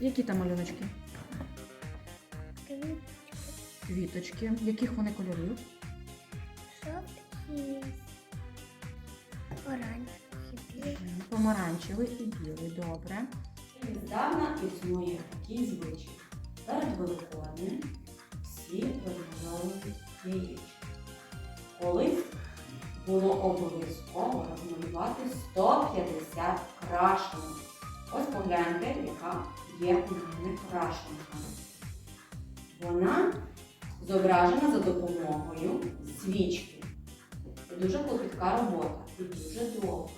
Які там малюночки? Квіточки, Квіточки. Яких вони кольорів? білі. Помаранчевий і білий. Добре. Здавна існує такий звичай. Перед Великоднем всі розмальовують яєчко. Колись було обов'язково розмалювати 150 крашенок. Ось погляньте, яка є у мене крашенка. Вона зображена за допомогою свічки. Це дуже клопітка робота і дуже довга.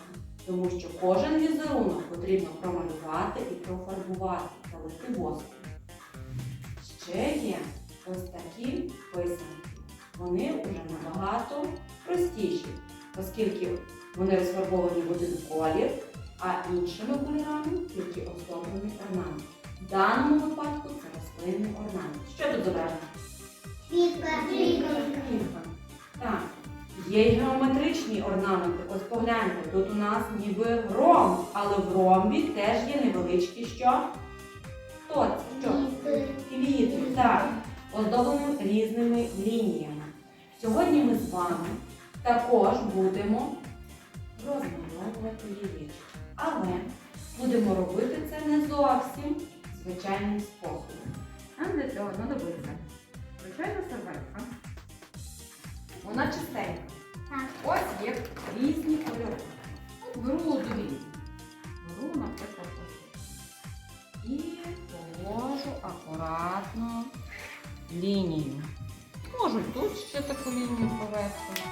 Тому що кожен візерунок потрібно промалювати і профарбувати, залити воском. Ще є ось такі писанки. Вони вже набагато простіші, оскільки вони розфарбовані в один колір, а іншими кольорами тільки оздоблений орнамент. В даному випадку це рослинний орнамент. Що тут зображено? Квітка, Квітка. Так. Є й геометричні орнаменти. Ось погляньте, тут у нас ніби ромб, але в ромбі теж є невеличкі що? Хто це? Що? Квіти, так. Оздоблені різними лініями. Сьогодні ми з вами також будемо розмальовувати яєчко. Але будемо робити це не зовсім звичайним способом. Нам для цього знадобиться звичайна серветка. Вона чистенька. Так. Ось є різні кольори. Беру дві. Беру, наприклад, ось. І положу акуратно лінію. Можу тут ще таку лінію повести.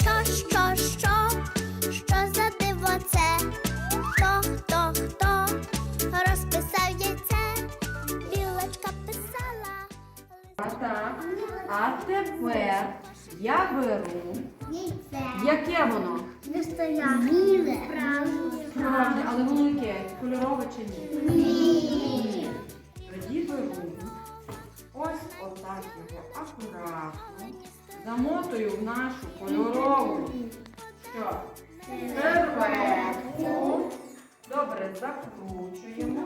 Що, що, що? Що А тепер я беру. Яйце. Яке воно? Біле. Справжнє. Але воно яке? Кольорове чи ні? Ні. Тоді беру. Ось отак його акуратно. Замотую в нашу кольорову. Що? Серветку. Добре, закручуємо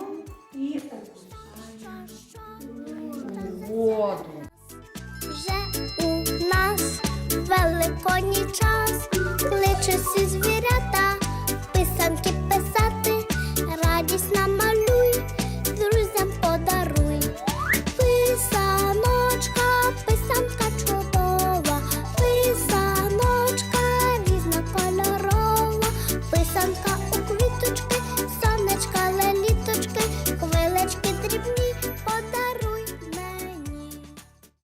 великодній час, кличе всі звірята, писанки писати, радість нам.